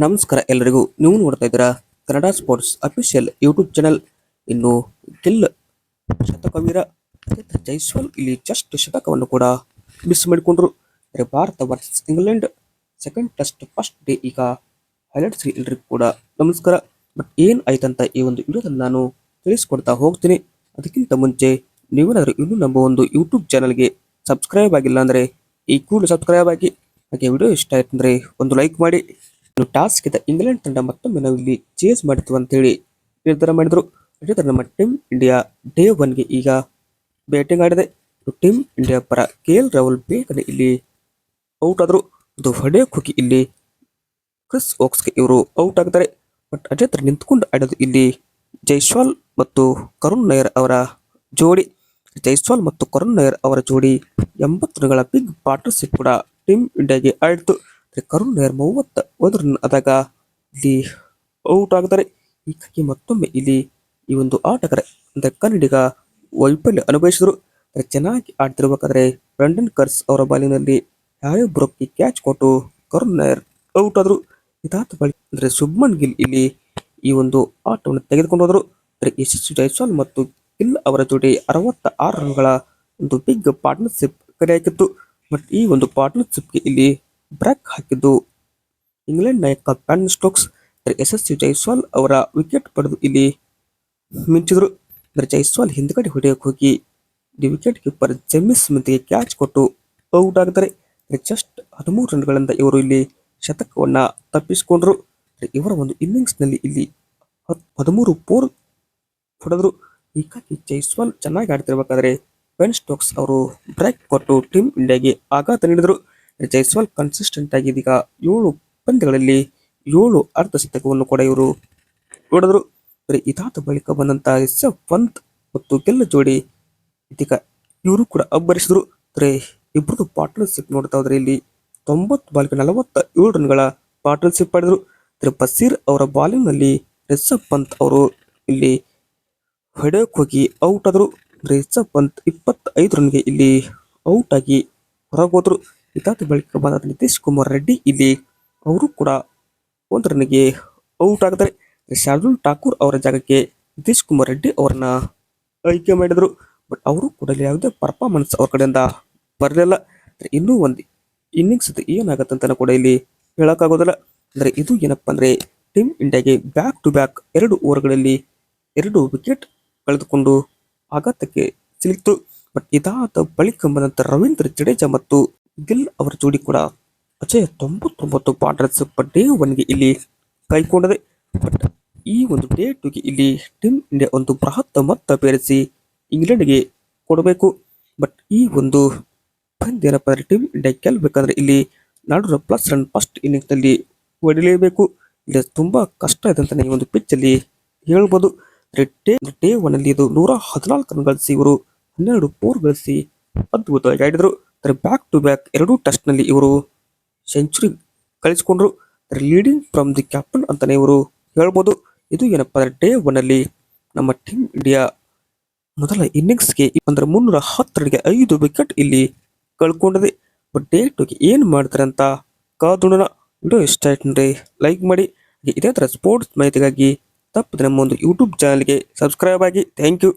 ನಮಸ್ಕಾರ ಎಲ್ಲರಿಗೂ. ನೀವು ನೋಡ್ತಾ ಇದ್ದೀರಾ Kannada sports official YouTube channel ಇನ್ನು ಗಿಲ್ ಶತಕವೀರ ಜೈಸ್ವಾಲ್ ಇಲ್ಲಿ ಜಸ್ಟ್ ಶತಕವನ್ನು ಕೂಡ ಮಿಸ್ ಮಾಡಿಕೊಂಡ್ರು. Bharat versus England second test first day ಈಗ ಹೈಲೈಟ್ಸ್ ಎಲ್ರಿಗೂ ಕೂಡ ನಮಸ್ಕಾರ. ಬಟ್ ಏನ್ ಆಯ್ತಂತ ಈ ಒಂದು ವಿಡಿಯೋದಲ್ಲಿ ನಾನು ತಿಳಿಸ್ಕೊಡ್ತಾ ಹೋಗ್ತೀನಿ. ಅದಕ್ಕಿಂತ ಮುಂಚೆ ನೀವೇನಾದರೂ ಇನ್ನೂ ನಮ್ಮ ಒಂದು ಯೂಟ್ಯೂಬ್ ಚಾನಲ್ಗೆ ಸಬ್ಸ್ಕ್ರೈಬ್ ಆಗಿಲ್ಲ ಅಂದ್ರೆ ಈ ಕೂಡ ಸಬ್ಸ್ಕ್ರೈಬ್ ಆಗಿ. ಹಾಗೆ ವಿಡಿಯೋ ಇಷ್ಟ ಆಯ್ತು ಅಂದ್ರೆ ಒಂದು ಲೈಕ್ ಮಾಡಿ. ಇನ್ನು ಟಾಸ್ ಗೆದ್ದ ಇಂಗ್ಲೆಂಡ್ ತಂಡ ಮತ್ತೊಮ್ಮೆ ನಾವು ಇಲ್ಲಿ ಚೇಸ್ ಅಂತ ಹೇಳಿ ನಿರ್ಧಾರ ಮಾಡಿದ್ರು. ಅದೇ ನಮ್ಮ ಟೀಮ್ ಇಂಡಿಯಾ ಡೇ ಒನ್ಗೆ ಈಗ ಬ್ಯಾಟಿಂಗ್ ಆಡಿದೆ. ಟೀಮ್ ಇಂಡಿಯಾ ಪರ ಕೆ ಎಲ್ ರಾಹುಲ್ ಬೇಗನೆ ಇಲ್ಲಿ ಔಟ್ ಆದ್ರು. ಅದು ಹೊಡೆ ಕುಕಿ ಇಲ್ಲಿ ಕ್ರಿಸ್ ಓಕ್ಸ್ಗೆ ಇವರು ಔಟ್ ಆಗ್ತಾರೆ ಬಟ್ ಅದೇ ತರ ನಿಂತ್ಕೊಂಡು ಆಡೋದು ಇಲ್ಲಿ ಜೈಸ್ವಾಲ್ ಮತ್ತು ಕರುಣ್ ನಯರ್ ಅವರ ಜೋಡಿ. ಜೈಸ್ವಾಲ್ ಮತ್ತು ಕರುಣ್ ನಯರ್ ಅವರ ಜೋಡಿ ಎಂಬತ್ತು ರನ್ಗಳ ಬಿಗ್ ಪಾರ್ಟ್ನರ್ಶಿಪ್ ಕೂಡ ಟೀಮ್ ಇಂಡಿಯಾಗೆ ಆಡಿತು ಕರುಣ್ ಮೂವತ್ತ ಒಂದು ರನ್ ಆದಾಗ ಇಲ್ಲಿ ಔಟ್ ಆಗ್ತಾರೆ ಹೀಗಾಗಿ ಮತ್ತೊಮ್ಮೆ ಇಲ್ಲಿ ಈ ಒಂದು ಆಟಗಾರ ಅಂದ್ರೆ ಕನ್ನಡಿಗ ವೈಫಲ್ಯ ಅನುಭವಿಸಿದ್ರು. ಚೆನ್ನಾಗಿ ಆಡ್ತಿರ್ಬೇಕಾದ್ರೆ ಬ್ರಂಡನ್ ಕರ್ಸ್ ಅವರ ಬಾಲಿನಲ್ಲಿ ಬ್ರೋಕ್ಗೆ ಕ್ಯಾಚ್ ಕೊಟ್ಟು ಕರುಣ್ ನಾಯರ್ ಔಟ್ ಆದ್ರು. ಇದಾದ ಬಳಿ ಅಂದ್ರೆ ಸುಬ್ಮನ್ ಗಿಲ್ ಇಲ್ಲಿ ಈ ಒಂದು ಆಟವನ್ನು ತೆಗೆದುಕೊಂಡು ಹೋದ್ರು. ಅಂದ್ರೆ ಯಶಸ್ವಿ ಜೈಸ್ವಾಲ್ ಮತ್ತು ಗಿಲ್ ಅವರ ಜೋಡಿ ಅರವತ್ತ ಆರು ರನ್ಗಳ ಒಂದು ಬಿಗ್ ಪಾರ್ಟ್ನರ್ಶಿಪ್ ಕರೆ ಹಾಕಿತ್ತು ಬಟ್ ಈ ಒಂದು ಪಾರ್ಟ್ನರ್ಶಿಪ್ಗೆ ಇಲ್ಲಿ ಬ್ರೇಕ್ ಹಾಕಿದ್ದು ಇಂಗ್ಲೆಂಡ್ ನಾಯಕ ಪ್ಯಾನ್ ಸ್ಟೋಕ್ಸ್. ಯಶಸ್ವಿ ಜೈಸ್ವಾಲ್ ಅವರ ವಿಕೆಟ್ ಪಡೆದು ಇಲ್ಲಿ ಮಿಂಚಿದ್ರು. ಅಂದ್ರೆ ಜೈಸ್ವಾಲ್ ಹಿಂದ್ಗಡೆ ಹೊಡೆಯಕ್ಕೆ ಹೋಗಿ ಇಲ್ಲಿ ವಿಕೆಟ್ ಕೀಪರ್ ಜೆಮಿಸ್ ಸ್ಮಿತ್ಗೆ ಕ್ಯಾಚ್ ಕೊಟ್ಟು ಔಟ್ ಆಗ್ತಾರೆ ಜಸ್ಟ್ ಹದಿಮೂರು ರನ್ಗಳಿಂದ ಇವರು ಇಲ್ಲಿ ಶತಕವನ್ನ ತಪ್ಪಿಸಿಕೊಂಡ್ರು. ಇವರ ಒಂದು ಇನ್ನಿಂಗ್ಸ್ನಲ್ಲಿ ಇಲ್ಲಿ ಹದಿಮೂರು ಪೋರ್ ಹೊಡೆದ್ರು. ಹೀಗಾಗಿ ಜೈಸ್ವಾಲ್ ಚೆನ್ನಾಗಿ ಆಡ್ತಿರ್ಬೇಕಾದ್ರೆ ಪೆನ್ ಸ್ಟೋಕ್ಸ್ ಅವರು ಬ್ರೇಕ್ ಕೊಟ್ಟು ಟೀಮ್ ಇಂಡಿಯಾಗೆ ಆಘಾತ ನೀಡಿದ್ರು. ಜೈಸ್ವಾಲ್ ಕನ್ಸಿಸ್ಟೆಂಟ್ ಆಗಿ ಇದೀಗ ಏಳು ಪಂದ್ಯಗಳಲ್ಲಿ ಏಳು ಅರ್ಧ ಶತಕವನ್ನು ಕೂಡ ಇವರು ಹೊಡೆದ್ರು ಬರೀ ಇದಾದ ಬಳಿಕ ಬಂದಂತ ರಿಷಬ್ ಪಂತ್ ಮತ್ತು ಗೆಲ್ಲ ಜೋಡಿ ಇದೀಗ ಇವರು ಕೂಡ ಅಬ್ಬರಿಸಿದ್ರು. ಅಂದರೆ ಇಬ್ಬರದು ಪಾರ್ಟ್ನರ್ಶಿಪ್ ನೋಡ್ತಾ ಹೋದ್ರೆ ಇಲ್ಲಿ ತೊಂಬತ್ತು ಬಾಲ್ಗೆ ನಲವತ್ತ ಏಳು ರನ್ಗಳ ಪಾರ್ಟ್ನರ್ಶಿಪ್ ಪಡೆದರು. ಅಂದರೆ ಬಸೀರ್ ಅವರ ಬಾಲಿಂಗ್ನಲ್ಲಿ ರಿಷಬ್ ಪಂತ್ ಅವರು ಇಲ್ಲಿ ಹೊಡೆಯಕ್ಕೆ ಹೋಗಿ ಔಟ್ ಆದ್ರು. ರಿಷಬ್ ಪಂತ್ ಇಪ್ಪತ್ತೈದು ರನ್ಗೆ ಇಲ್ಲಿ ಔಟ್ ಆಗಿ ಹೊರಗೋದ್ರು ಇದಾದ ಬಳಿಕ ಬಂದ ನಿತೀಶ್ ಕುಮಾರ್ ರೆಡ್ಡಿ ಇಲ್ಲಿ ಅವರು ಕೂಡ ಒಂದು ರನ್ಗೆ ಔಟ್ ಆಗಿದ್ದಾರೆ. ಶಾರ್ದುಲ್ ಠಾಕೂರ್ ಅವರ ಜಾಗಕ್ಕೆ ನಿತೀಶ್ ಕುಮಾರ್ ರೆಡ್ಡಿ ಅವರನ್ನ ಆಯ್ಕೆ ಮಾಡಿದ್ರು. ಬಟ್ ಅವರು ಕೂಡ ಯಾವುದೇ ಪರ್ಫಾರ್ಮೆನ್ಸ್ ಅವ್ರ ಕಡೆಯಿಂದ ಬರಲಿಲ್ಲ. ಇನ್ನೂ ಒಂದು ಇನ್ನಿಂಗ್ಸ್ ಏನಾಗುತ್ತೆ ಅಂತ ಕೂಡ ಇಲ್ಲಿ ಹೇಳೋಕ್ಕಾಗೋದಿಲ್ಲ. ಅಂದ್ರೆ ಇದು ಏನಪ್ಪಾ ಅಂದ್ರೆ ಟೀಮ್ ಇಂಡಿಯಾಗೆ ಬ್ಯಾಕ್ ಟು ಬ್ಯಾಕ್ ಎರಡು ಓವರ್ಗಳಲ್ಲಿ ಎರಡು ವಿಕೆಟ್ ಕಳೆದುಕೊಂಡು ಆಘಾತಕ್ಕೆ ಸಿಲುಕಿತು ಬಟ್ ಇದಾದ ಬಳಿಕ ಬಂದಂಥ ರವೀಂದ್ರ ಜಡೇಜಾ ಮತ್ತು ಗಿಲ್ ಅವರ ಜೋಡಿ ಕೂಡ ಅಜಯ ತೊಂಬತ್ತೊಂಬತ್ತು ಪಾರ್ಟ್ನರ್ಶಿಪ್ ಡೇ ಒನ್ಗೆ ಇಲ್ಲಿ ಕೈಕೊಂಡಿದೆ ಬಟ್ ಈ ಒಂದು ಡೇ ಟುಗೆ ಇಲ್ಲಿ ಟೀಮ್ ಇಂಡಿಯಾ ಒಂದು ಬೃಹತ್ ಮೊತ್ತ ಬೆರೆಸಿ ಇಂಗ್ಲೆಂಡ್ಗೆ ಕೊಡಬೇಕು. ಬಟ್ ಈ ಒಂದು ಏನಪ್ಪ ಅಂದ್ರೆ ಟೀಮ್ ಇಂಡಿಯಾ ಗೆಲ್ಬೇಕಂದ್ರೆ ಇಲ್ಲಿ ನಾಡೋರ ಪ್ಲಸ್ ರನ್ ಫಸ್ಟ್ ಇನ್ನಿಂಗ್ಸ್ನಲ್ಲಿ ಹೊಡಿಲೇಬೇಕು. ಇಲ್ಲಿ ತುಂಬಾ ಕಷ್ಟ ಇದೆ ಅಂತಲೇ ಈ ಒಂದು ಪಿಚ್ ಅಲ್ಲಿ ಹೇಳ್ಬೋದು. ಡೇ ಡೇ ಒನ್ ಅಲ್ಲಿ ಇದು ನೂರ ಹದಿನಾಲ್ಕು ರನ್ ಗಳಿಸಿ ಇವರು ಹನ್ನೆರಡು ಪೋರ್ ಗಳಿಸಿ ಅದ್ಭುತವಾಗಿ ಆಡಿದ್ರು. ಬ್ಯಾಕ್ ಟು ಬ್ಯಾಕ್ ಎರಡೂ ಟೆಸ್ಟ್ನಲ್ಲಿ ಇವರು ಸೆಂಚುರಿ ಕಳಿಸಿಕೊಂಡ್ರು. ಲೀಡಿಂಗ್ ಫ್ರಮ್ ದಿ ಕ್ಯಾಪ್ಟನ್ ಅಂತಲೇ ಇವರು ಹೇಳ್ಬೋದು. ಇದು ಏನಪ್ಪಾ ಅಂದರೆ ಡೇ ಒನ್ನಲ್ಲಿ ನಮ್ಮ ಟೀಮ್ ಇಂಡಿಯಾ ಮೊದಲ ಇನ್ನಿಂಗ್ಸ್ಗೆ ಅಂದರೆ ಮುನ್ನೂರ ಹತ್ತರಡಿಗೆ ಐದು ವಿಕೆಟ್ ಇಲ್ಲಿ ಕಳ್ಕೊಂಡಿದೆ. ಬಟ್ ಡೇ ಟುಗೆ ಏನು ಮಾಡ್ತಾರೆ ಅಂತ ಕಾದೋಣ ವಿಡಿಯೋ ಇಷ್ಟ ಆಯ್ತು ಅಂದ್ರೆ ಲೈಕ್ ಮಾಡಿ ಇದೇ ಥರ ಸ್ಪೋರ್ಟ್ಸ್ ಮಾಹಿತಿಗಾಗಿ ತಪ್ಪದೆ ನಮ್ಮ ಒಂದು ಯೂಟ್ಯೂಬ್ ಚಾನಲ್ಗೆ ಸಬ್ಸ್ಕ್ರೈಬ್ ಆಗಿ. Thank you